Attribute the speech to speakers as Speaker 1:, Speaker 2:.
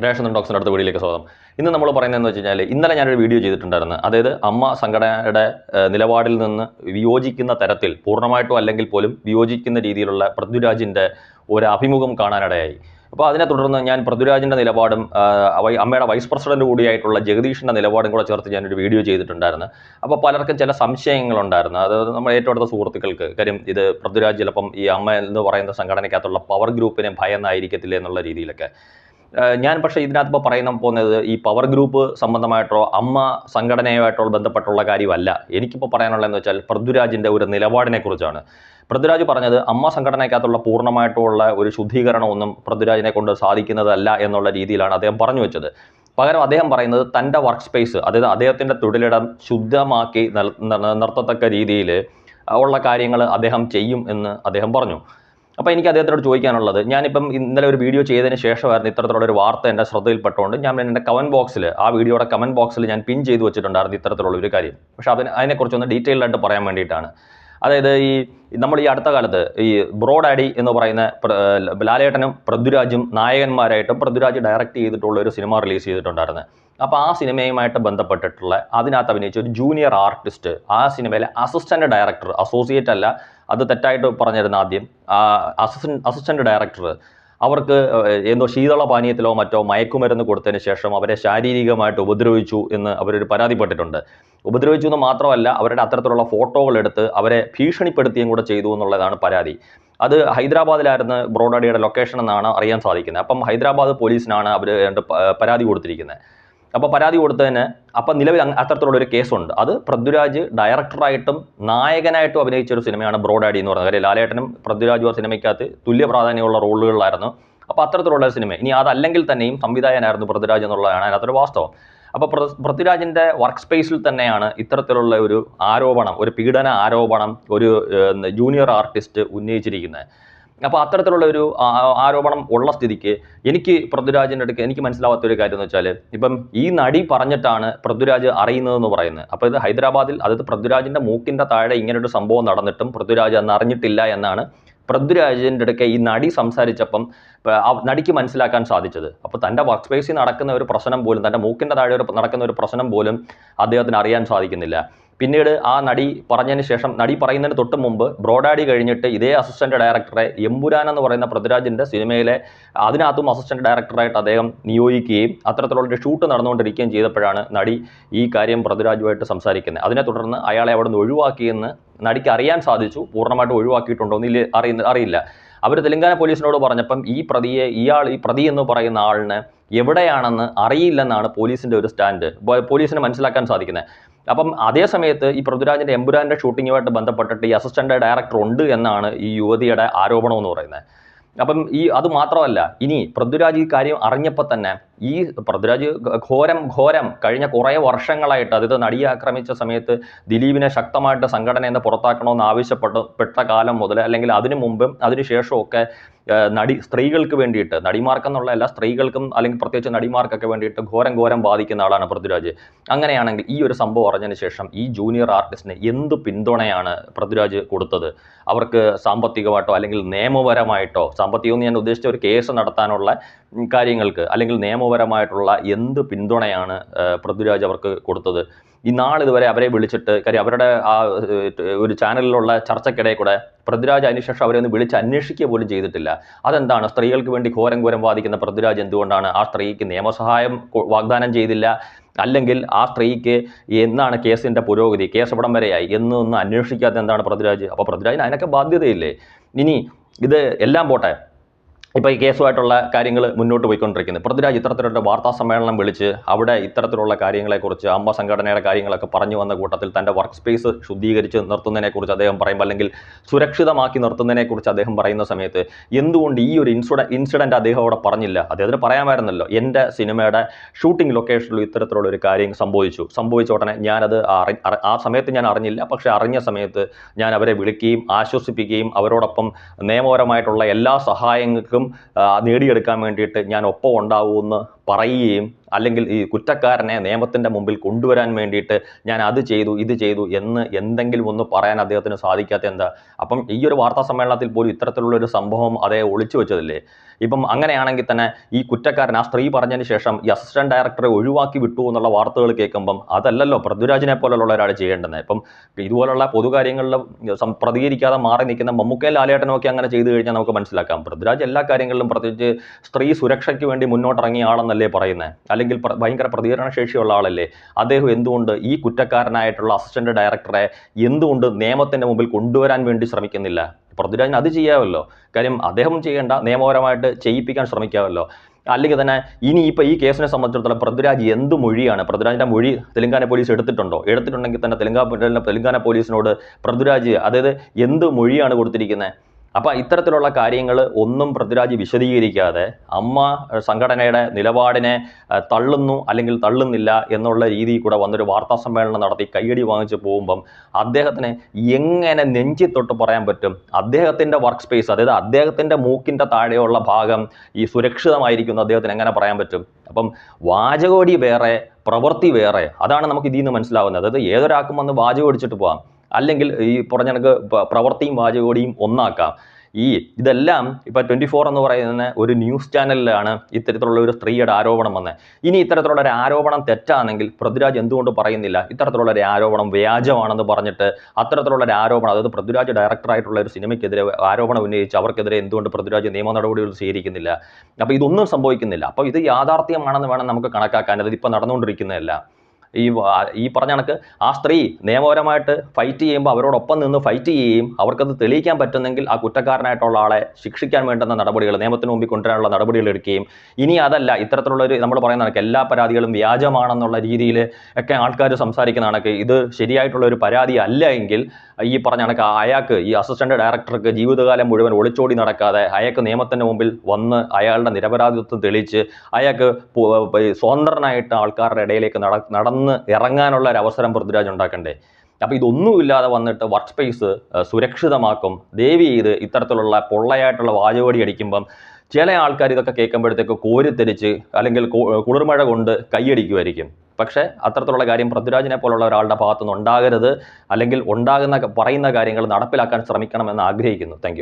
Speaker 1: Ration ഡോക്സിന്റെ അടുത്ത വീഡിയോയിലേക്ക് സ്വാഗതം. ഇന്ന് നമ്മൾ പറയുന്നതെന്ന് വെച്ച് കഴിഞ്ഞാൽ ഇന്നലെ ഞാനൊരു വീഡിയോ ചെയ്തിട്ടുണ്ടായിരുന്നു. അതായത് അമ്മ സംഘടനയുടെ നിലപാടിൽ നിന്ന് വിയോജിക്കുന്ന തരത്തിൽ പൂർണമായിട്ടും അല്ലെങ്കിൽ പോലും വിയോജിക്കുന്ന രീതിയിലുള്ള പൃഥ്വിരാജിന്റെ ഒരു അഭിമുഖം കാണാനിടയായി. അപ്പോൾ അതിനെ തുടർന്ന് ഞാൻ പൃഥ്വിരാജിന്റെ നിലപാടും അമ്മയുടെ വൈസ് പ്രസിഡന്റ് കൂടിയായിട്ടുള്ള ജഗദീഷിന്റെ നിലപാടും കൂടെ ചേർത്ത് ഞാനൊരു വീഡിയോ ചെയ്തിട്ടുണ്ടായിരുന്നു. അപ്പോൾ പലർക്കും ചില സംശയങ്ങളുണ്ടായിരുന്നു. അത് നമ്മുടെ ഏറ്റവും അടുത്ത സുഹൃത്തുക്കൾക്ക് കാര്യം ഇത് പൃഥ്വിരാജ് ചിലപ്പം ഈ അമ്മ എന്ന് പറയുന്ന സംഘടനയ്ക്കകത്തുള്ള പവർ ഗ്രൂപ്പിനെ ഭയന്നായിരിക്കത്തില്ല എന്നുള്ള രീതിയിലൊക്കെ. ഞാൻ പക്ഷേ ഇതിനകത്ത് ഇപ്പോൾ പറയുന്ന പോകുന്നത് ഈ പവർ ഗ്രൂപ്പ് സംബന്ധമായിട്ടോ അമ്മ സംഘടനയുമായിട്ടോ ബന്ധപ്പെട്ടുള്ള കാര്യമല്ല. എനിക്കിപ്പോൾ പറയാനുള്ളതെന്ന് വെച്ചാൽ പൃഥ്വിരാജിന്റെ ഒരു നിലപാടിനെ കുറിച്ചാണ്. പൃഥ്വിരാജ് പറഞ്ഞത് അമ്മ സംഘടനയ്ക്കകത്തുള്ള പൂർണമായിട്ടുള്ള ഒരു ശുദ്ധീകരണമൊന്നും പൃഥ്വിരാജിനെ കൊണ്ട് സാധിക്കുന്നതല്ല എന്നുള്ള രീതിയിലാണ് അദ്ദേഹം പറഞ്ഞു വെച്ചത്. പകരം അദ്ദേഹം പറയുന്നത് തന്റെ വർക്ക് സ്പേസ് അതായത് അദ്ദേഹത്തിന്റെ തൊഴിലിടം ശുദ്ധമാക്കി നിർത്തത്തക്ക രീതിയിൽ ഉള്ള കാര്യങ്ങൾ അദ്ദേഹം ചെയ്യും എന്ന് അദ്ദേഹം പറഞ്ഞു. അപ്പോൾ എനിക്ക് അദ്ദേഹത്തിനോട് ചോദിക്കാനുള്ളത് ഞാനിപ്പം ഇന്നലെ ഒരു വീഡിയോ ചെയ്തതിന് ശേഷമായിരുന്നു ഇത്തരത്തിലുള്ള ഒരു വാർത്ത എന്റെ ശ്രദ്ധയിൽപ്പെട്ടുകൊണ്ട് ഞാൻ എന്റെ കമന്റ് ബോക്സിൽ ആ വീഡിയോയുടെ കമന്റ് ബോക്സിൽ ഞാൻ പിൻ ചെയ്ത് വെച്ചിട്ടുണ്ടായിരുന്നു ഇത്തരത്തിലുള്ള ഒരു കാര്യം. പക്ഷേ അതിന് അതിനെക്കുറിച്ചൊന്ന് ഡീറ്റെയിൽഡ് ആയിട്ട് പറയാൻ വേണ്ടിയിട്ടാണ്. അതായത് ഈ നമ്മൾ ഈ അടുത്ത കാലത്ത് ഈ ബ്രോഡ് ആഡി എന്ന് പറയുന്ന ലാലേട്ടനും പൃഥ്വിരാജും നായകന്മാരായിട്ടും പൃഥ്വിരാജ് ഡയറക്റ്റ് ചെയ്തിട്ടുള്ള ഒരു സിനിമ റിലീസ് ചെയ്തിട്ടുണ്ടായിരുന്നു. അപ്പോൾ ആ സിനിമയുമായിട്ട് ബന്ധപ്പെട്ടിട്ടുള്ള അതിനകത്ത് അഭിനയിച്ച ഒരു ജൂനിയർ ആർട്ടിസ്റ്റ് ആ സിനിമയിലെ അസിസ്റ്റന്റ് ഡയറക്ടർ അസോസിയേറ്റ് അല്ല അത് തെറ്റായിട്ട് പറഞ്ഞിരുന്ന ആദ്യം അസിസ്റ്റന്റ് അസിസ്റ്റന്റ് ഡയറക്ടർ അവർക്ക് എന്തോ ശീതള പാനീയത്തിലോ മറ്റോ മയക്കുമരുന്ന് കൊടുത്തതിന് ശേഷം അവരെ ശാരീരികമായിട്ട് ഉപദ്രവിച്ചു എന്ന് അവരൊരു പരാതിപ്പെട്ടിട്ടുണ്ട്. ഉപദ്രവിച്ചു എന്ന് മാത്രമല്ല അവരുടെ അത്തരത്തിലുള്ള ഫോട്ടോകൾ എടുത്ത് അവരെ ഭീഷണിപ്പെടുത്തുകയും കൂടെ ചെയ്തു എന്നുള്ളതാണ് പരാതി. അത് ഹൈദരാബാദിലായിരുന്നു ബ്രോഡാഡിയുടെ ലൊക്കേഷൻ എന്നാണ് അറിയാൻ സാധിക്കുന്നത്. അപ്പം ഹൈദരാബാദ് പോലീസിനാണ് അവർ പരാതി കൊടുത്തിരിക്കുന്നത്. അപ്പോൾ പരാതി കൊടുത്തതിന് അപ്പം നിലവിൽ അത്തരത്തിലുള്ള ഒരു കേസുണ്ട്. അത് പൃഥ്വിരാജ് ഡയറക്ടറായിട്ടും നായകനായിട്ടും അഭിനയിച്ച ഒരു സിനിമയാണ് ബ്രോഡാഡി എന്ന് പറയുന്നത്. കാര്യം ലാലേട്ടനും പൃഥ്വിരാജും ആ സിനിമയ്ക്കകത്ത് തുല്യ പ്രാധാന്യമുള്ള റോളുകളിലായിരുന്നു. അപ്പോൾ അത്തരത്തിലുള്ള ഒരു സിനിമ. ഇനി അതല്ലെങ്കിൽ തന്നെയും സംവിധായകനായിരുന്നു പൃഥ്വിരാജ് എന്നുള്ളതാണ് അതിനകത്തൊരു വാസ്തവം. അപ്പോൾ പൃഥ്വിരാജിന്റെ വർക്ക് സ്പേസിൽ തന്നെയാണ് ഇത്തരത്തിലുള്ള ഒരു ആരോപണം ഒരു പീഡന ആരോപണം ഒരു ജൂനിയർ ആർട്ടിസ്റ്റ് ഉന്നയിച്ചിരിക്കുന്നത്. അപ്പോൾ അത്തരത്തിലുള്ള ഒരു ആരോപണം ഉള്ള സ്ഥിതിക്ക് എനിക്ക് പൃഥ്വിരാജിന്റെ അടുക്ക് എനിക്ക് മനസ്സിലാവാത്ത ഒരു കാര്യം എന്ന് വെച്ചാൽ ഇപ്പം ഈ നടി പറഞ്ഞിട്ടാണ് പൃഥ്വിരാജ് അറിയുന്നതെന്ന് പറയുന്നത്. അപ്പോൾ ഇത് ഹൈദരാബാദിൽ അതായത് പൃഥ്വിരാജിന്റെ മൂക്കിന്റെ താഴെ ഇങ്ങനൊരു സംഭവം നടന്നിട്ടും പൃഥ്വിരാജ് അന്ന് അറിഞ്ഞിട്ടില്ല എന്നാണ് പൃഥ്വിരാജിന്റെ അടുക്കെ ഈ നടി സംസാരിച്ചപ്പം നടിക്ക് മനസ്സിലാക്കാൻ സാധിച്ചത്. അപ്പോൾ തന്റെ വർക്ക് സ്പേസിൽ നടക്കുന്ന ഒരു പ്രശ്നം പോലും തന്റെ മൂക്കിന്റെ താഴെ ഒരു നടക്കുന്ന ഒരു പ്രശ്നം പോലും അദ്ദേഹത്തിന് അറിയാൻ സാധിക്കുന്നില്ല. പിന്നീട് ആ നടി പറഞ്ഞതിന് ശേഷം നടി പറയുന്നതിന് തൊട്ട് മുമ്പ് ബ്രോഡാഡി കഴിഞ്ഞിട്ട് ഇതേ അസിസ്റ്റന്റ് ഡയറക്ടറെ എമ്പുരാൻ എന്ന് പറയുന്ന പൃഥ്വിരാജിന്റെ സിനിമയിലെ അതിനകത്തും അസിസ്റ്റന്റ് ഡയറക്ടറായിട്ട് അദ്ദേഹം നിയോഗിക്കുകയും അത്തരത്തിലുള്ള ഒരു ഷൂട്ട് നടന്നുകൊണ്ടിരിക്കുകയും ചെയ്തപ്പോഴാണ് നടി ഈ കാര്യം പൃഥ്വിരാജുമായിട്ട് സംസാരിക്കുന്നത്. അതിനെ തുടർന്ന് അയാളെ അവിടെ നിന്ന് ഒഴിവാക്കിയെന്ന് നടിക്ക് അറിയാൻ സാധിച്ചു. പൂർണമായിട്ട് ഒഴിവാക്കിയിട്ടുണ്ടോ എന്നില്ല അറിയുന്ന അറിയില്ല. അവർ തെലങ്കാന പോലീസിനോട് പറഞ്ഞപ്പം ഈ പ്രതിയെ ഇയാൾ ഈ പ്രതി എന്ന് പറയുന്ന ആളിന് എവിടെയാണെന്ന് അറിയില്ലെന്നാണ് പോലീസിന്റെ ഒരു സ്റ്റാൻഡ്. പോലീസിന് മനസ്സിലാക്കാൻ സാധിക്കുന്നത്. അപ്പം അതേ സമയത്ത് ഈ പൃഥ്വിരാജിന്റെ എമ്പുരാന്റെ ഷൂട്ടിങ്ങുമായിട്ട് ബന്ധപ്പെട്ടിട്ട് ഈ അസിസ്റ്റന്റ് ഡയറക്ടർ ഉണ്ട് എന്നാണ് ഈ യുവതിയുടെ ആരോപണം എന്ന് പറയുന്നത്. അപ്പം ഈ അത് മാത്രമല്ല ഇനി പൃഥ്വിരാജ് ഈ കാര്യം അറിഞ്ഞപ്പോൾ തന്നെ ഈ പൃഥ്വിരാജ് ഘോരം ഘോരം കഴിഞ്ഞ കുറേ വർഷങ്ങളായിട്ട് അതായത് നടിയെ ആക്രമിച്ച സമയത്ത് ദിലീപിനെ ശക്തമായിട്ട് സംഘടനയിൽ നിന്ന് പുറത്താക്കണമെന്ന് ആവശ്യപ്പെട്ട പെട്ട കാലം മുതൽ അല്ലെങ്കിൽ അതിനു മുമ്പും അതിനു ശേഷമൊക്കെ ഏഹ്, നടി സ്ത്രീകൾക്ക് വേണ്ടിയിട്ട് നടിമാർക്കെന്നുള്ള എല്ലാ സ്ത്രീകൾക്കും അല്ലെങ്കിൽ പ്രത്യേകിച്ച് നടിമാർക്കൊക്കെ വേണ്ടിയിട്ട് ഘോരം ഘോരം ബാധിക്കുന്ന ആളാണ് പൃഥ്വിരാജ്. അങ്ങനെയാണെങ്കിൽ ഈ ഒരു സംഭവം അറിഞ്ഞതിന് ശേഷം ഈ ജൂനിയർ ആർട്ടിസ്റ്റിന് എന്ത് പിന്തുണയാണ് പൃഥ്വിരാജ് കൊടുത്തത്? അവർക്ക് സാമ്പത്തികമായിട്ടോ അല്ലെങ്കിൽ നിയമപരമായിട്ടോ സാമ്പത്തികം എന്ന് ഞാൻ ഉദ്ദേശിച്ച ഒരു കേസ് നടത്താനുള്ള കാര്യങ്ങൾക്ക് അല്ലെങ്കിൽ നിയമപരമായിട്ടുള്ള എന്ത് പിന്തുണയാണ് പൃഥ്വിരാജ് അവർക്ക് കൊടുത്തത്? ഈ നാളിതുവരെ അവരെ വിളിച്ചിട്ട് കാര്യം അവരുടെ ആ ഒരു ചാനലിലുള്ള ചർച്ചയ്ക്കിടയിൽ കൂടെ പൃഥ്വിരാജ് അതിനുശേഷം അവരെ ഒന്ന് വിളിച്ച് അന്വേഷിക്കുക പോലും ചെയ്തിട്ടില്ല. അതെന്താണ്? സ്ത്രീകൾക്ക് വേണ്ടി ഘോരം ഘോരം വാദിക്കുന്ന പൃഥ്വിരാജ് എന്തുകൊണ്ടാണ് ആ സ്ത്രീക്ക് നിയമസഹായം വാഗ്ദാനം ചെയ്തില്ല? അല്ലെങ്കിൽ ആ സ്ത്രീക്ക് എന്നാണ് കേസിന്റെ പുരോഗതി? കേസ് എവിടം വരെയായി? എന്നൊന്നും അന്വേഷിക്കാത്ത എന്താണ് പൃഥ്വിരാജ്? അപ്പോൾ പൃഥ്വിരാജിന് അതിനൊക്കെ ബാധ്യതയില്ലേ? ഇനി ഇത് എല്ലാം പോട്ടെ. ഇപ്പോൾ ഈ കേസുമായിട്ടുള്ള കാര്യങ്ങൾ മുന്നോട്ട് പോയിക്കൊണ്ടിരിക്കുന്നത് പൃഥ്വിരാജ് ഇത്തരത്തിലുള്ള വാർത്താ സമ്മേളനം വിളിച്ച് അവിടെ ഇത്തരത്തിലുള്ള കാര്യങ്ങളെക്കുറിച്ച് അമ്മ സംഘടനയുടെ കാര്യങ്ങളൊക്കെ പറഞ്ഞു വന്ന കൂട്ടത്തിൽ തന്റെ വർക്ക് സ്പേസ് ശുദ്ധീകരിച്ച് നിർത്തുന്നതിനെക്കുറിച്ച് അദ്ദേഹം പറയുമ്പോൾ അല്ലെങ്കിൽ സുരക്ഷിതമാക്കി നിർത്തുന്നതിനെക്കുറിച്ച് അദ്ദേഹം പറയുന്ന സമയത്ത് എന്തുകൊണ്ട് ഈ ഒരു ഇൻസിഡ ഇൻസിഡന്റ് അദ്ദേഹം അവിടെ പറഞ്ഞില്ല? അദ്ദേഹത്തിന് പറയാമായിരുന്നല്ലോ എന്റെ സിനിമയുടെ ഷൂട്ടിംഗ് ലൊക്കേഷനിൽ ഇത്തരത്തിലുള്ള ഒരു കാര്യം സംഭവിച്ചു. സംഭവിച്ച ഉടനെ ഞാനത് അറി ആ സമയത്ത് ഞാൻ അറിഞ്ഞില്ല. പക്ഷേ അറിഞ്ഞ സമയത്ത് ഞാൻ അവരെ വിളിക്കുകയും ആശ്വസിപ്പിക്കുകയും അവരോടൊപ്പം നിയമപരമായിട്ടുള്ള എല്ലാ സഹായങ്ങൾക്കും നേടിയെടുക്കാൻ വേണ്ടിയിട്ട് ഞാൻ ഒപ്പം ഉണ്ടാവുമെന്ന് പറയുകയും അല്ലെങ്കിൽ ഈ കുറ്റക്കാരനെ നിയമത്തിന്റെ മുമ്പിൽ കൊണ്ടുവരാൻ വേണ്ടിയിട്ട് ഞാൻ അത് ചെയ്തു ഇത് ചെയ്തു എന്ന് എന്തെങ്കിലും ഒന്ന് പറയാൻ അദ്ദേഹത്തിന് സാധിക്കാത്ത എന്താ? അപ്പം ഈ ഒരു വാർത്താ സമ്മേളനത്തിൽ പോലും ഇത്തരത്തിലുള്ള ഒരു സംഭവം അതേ ഒളിച്ചു വെച്ചതില്ലേ? ഇപ്പം അങ്ങനെയാണെങ്കിൽ തന്നെ ഈ കുറ്റക്കാരൻ ആ സ്ത്രീ പറഞ്ഞതിന് ശേഷം ഈ അസിസ്റ്റന്റ് ഡയറക്ടറെ ഒഴിവാക്കി വിട്ടു എന്നുള്ള വാർത്തകൾ കേൾക്കുമ്പം അതല്ലല്ലോ പൃഥ്വിരാജിനെ പോലുള്ള ഒരാൾ ചെയ്യേണ്ടത്. ഇപ്പം ഇതുപോലുള്ള പൊതുകാര്യങ്ങളിൽ പ്രതികരിക്കാതെ മാറി നിൽക്കുന്ന മമ്മൂക്കയും ലാലേട്ടനൊക്കെ അങ്ങനെ ചെയ്തു കഴിഞ്ഞാൽ നമുക്ക് മനസ്സിലാക്കാം. പൃഥ്വിരാജ് എല്ലാ കാര്യങ്ങളിലും പ്രത്യേകിച്ച് സ്ത്രീ സുരക്ഷയ്ക്ക് വേണ്ടി മുന്നോട്ടിറങ്ങിയ ആളെന്നല്ലേ പറയുന്നത് അല്ലെങ്കിൽ ഭയങ്കര പ്രതികരണ ശേഷിയുള്ള ആളല്ലേ? അദ്ദേഹം എന്തുകൊണ്ട് ഈ കുറ്റക്കാരനായിട്ടുള്ള അസിസ്റ്റന്റ് ഡയറക്ടറെ എന്തുകൊണ്ട് നിയമത്തിന്റെ മുമ്പിൽ കൊണ്ടുവരാൻ വേണ്ടി ശ്രമിക്കുന്നില്ല? പൃഥ്വിരാജിന് അത് ചെയ്യാമല്ലോ. കാര്യം അദ്ദേഹം ചെയ്യേണ്ട നിയമപരമായിട്ട് ചെയ്യിപ്പിക്കാൻ ശ്രമിക്കാമല്ലോ. അല്ലെങ്കിൽ തന്നെ ഇനി ഇപ്പോൾ ഈ കേസിനെ സംബന്ധിച്ചിടത്തോളം പൃഥ്വിരാജ് എന്ത് മൊഴിയാണ്? പൃഥ്വിരാജിന്റെ മൊഴി തെലങ്കാന പോലീസ് എടുത്തിട്ടുണ്ടോ? എടുത്തിട്ടുണ്ടെങ്കിൽ തന്നെ തെലങ്കാന തെലങ്കാന പോലീസിനോട് പൃഥ്വിരാജ് അതായത് എന്ത് മൊഴിയാണ് കൊടുത്തിരിക്കുന്നത് അപ്പോൾ ഇത്തരത്തിലുള്ള കാര്യങ്ങൾ ഒന്നും പൃഥ്വിരാജ് വിശദീകരിക്കാതെ അമ്മ സംഘടനയുടെ നിലപാടിനെ തള്ളുന്നു അല്ലെങ്കിൽ തള്ളുന്നില്ല എന്നുള്ള രീതിയിൽ കൂടെ വന്നൊരു വാർത്താ സമ്മേളനം നടത്തി കയ്യടി വാങ്ങിച്ച് പോകുമ്പം അദ്ദേഹത്തിന് എങ്ങനെ നെഞ്ചി തൊട്ട് പറയാൻ പറ്റും? അദ്ദേഹത്തിന്റെ വർക്ക് സ്പേസ് അതായത് അദ്ദേഹത്തിന്റെ മൂക്കിന്റെ താഴെയുള്ള ഭാഗം ഈ സുരക്ഷിതമായിരിക്കുന്നു അദ്ദേഹത്തിന് എങ്ങനെ പറയാൻ പറ്റും? അപ്പം വാചകോടി വേറെ പ്രവൃത്തി വേറെ അതാണ് നമുക്ക് ഇതിൽ നിന്ന് മനസ്സിലാവുന്നത്. അതായത് ഏതൊരാൾക്കും വന്ന് വാചകം അടിച്ചിട്ട് പോകാം അല്ലെങ്കിൽ ഈ പറഞ്ഞ കണക്ക് പ്രവൃത്തിയും വാചകോടിയും ഒന്നാക്കാം. ഈ ഇതെല്ലാം ഇപ്പം ട്വന്റി ഫോർ എന്ന് പറയുന്ന ഒരു ന്യൂസ് ചാനലിലാണ് ഇത്തരത്തിലുള്ള ഒരു സ്ത്രീയുടെ ആരോപണം വന്നത് ഇനി ഇത്തരത്തിലുള്ള ഒരു ആരോപണം തെറ്റാണെങ്കിൽ പൃഥ്വിരാജ് എന്തുകൊണ്ട് പറയുന്നില്ല? ഇത്തരത്തിലുള്ള ഒരു ആരോപണം വ്യാജമാണെന്ന് പറഞ്ഞിട്ട് അത്തരത്തിലുള്ള ഒരു ആരോപണം അതായത് പൃഥ്വിരാജ് ഡയറക്ടറായിട്ടുള്ള ഒരു സിനിമയ്ക്കെതിരെ ആരോപണം ഉന്നയിച്ച് അവർക്കെതിരെ എന്തുകൊണ്ട് പൃഥ്വിരാജ് നിയമ നടപടികൾ സ്വീകരിക്കുന്നില്ല? അപ്പോൾ ഇതൊന്നും സംഭവിക്കുന്നില്ല. അപ്പോൾ ഇത് യാഥാർത്ഥ്യമാണെന്ന് വേണം നമുക്ക് കണക്കാക്കാൻ. അത് ഇപ്പോൾ നടന്നുകൊണ്ടിരിക്കുന്നതല്ല. ഈ ഈ പറഞ്ഞ കണക്ക് ആ സ്ത്രീ നിയമപരമായിട്ട് ഫൈറ്റ് ചെയ്യുമ്പോൾ അവരോടൊപ്പം നിന്ന് ഫൈറ്റ് ചെയ്യുകയും അവർക്കത് തെളിയിക്കാൻ പറ്റുന്നെങ്കിൽ ആ കുറ്റക്കാരനായിട്ടുള്ള ആളെ ശിക്ഷിക്കാൻ വേണ്ടുന്ന നടപടികൾ നിയമത്തിന് മുമ്പിൽ കൊണ്ടുവരാനുള്ള നടപടികൾ എടുക്കുകയും ഇനി അതല്ല ഇത്തരത്തിലുള്ള ഒരു നമ്മൾ പറയുന്ന കണക്ക് എല്ലാ പരാതികളും വ്യാജമാണെന്നുള്ള രീതിയിൽ ഒക്കെ ആൾക്കാർ സംസാരിക്കുന്ന കണക്ക് ഇത് ശരിയായിട്ടുള്ള ഒരു പരാതി അല്ല എങ്കിൽ ഈ പറഞ്ഞ കണക്ക് അയാൾക്ക് ഈ അസിസ്റ്റന്റ് ഡയറക്ടർക്ക് ജീവിതകാലം മുഴുവൻ ഒളിച്ചോടി നടക്കാതെ അയാൾക്ക് നിയമത്തിന്റെ മുമ്പിൽ വന്ന് അയാളുടെ നിരപരാധിത്വം തെളിയിച്ച് അയാൾക്ക് സ്വതന്ത്രനായിട്ട് ആൾക്കാരുടെ ഇടയിലേക്ക് നട നടന്ന് ഇറങ്ങാനുള്ള ഒരു അവസരം പൃഥ്വിരാജ് ഉണ്ടാക്കണ്ടേ? അപ്പോൾ ഇതൊന്നുമില്ലാതെ വന്നിട്ട് വർക്ക് സ്പേസ് സുരക്ഷിതമാക്കും. ദേവി ചെയ്ത് ഇത്തരത്തിലുള്ള പൊള്ളയായിട്ടുള്ള വാചകോടി അടിക്കുമ്പം ചില ആൾക്കാർ ഇതൊക്കെ കേൾക്കുമ്പോഴത്തേക്ക് കോരിത്തെരിച്ച് അല്ലെങ്കിൽ കുളിർമഴ കൊണ്ട് കൈയടിക്കുമായിരിക്കും. പക്ഷേ അത്തരത്തിലുള്ള കാര്യം പൃഥ്വിരാജിനെ പോലുള്ള ഒരാളുടെ ഭാഗത്തുനിന്ന് ഉണ്ടാകരുത് അല്ലെങ്കിൽ ഉണ്ടാകുന്ന പറയുന്ന കാര്യങ്ങൾ നടപ്പിലാക്കാൻ ശ്രമിക്കണമെന്ന് ആഗ്രഹിക്കുന്നു. താങ്ക്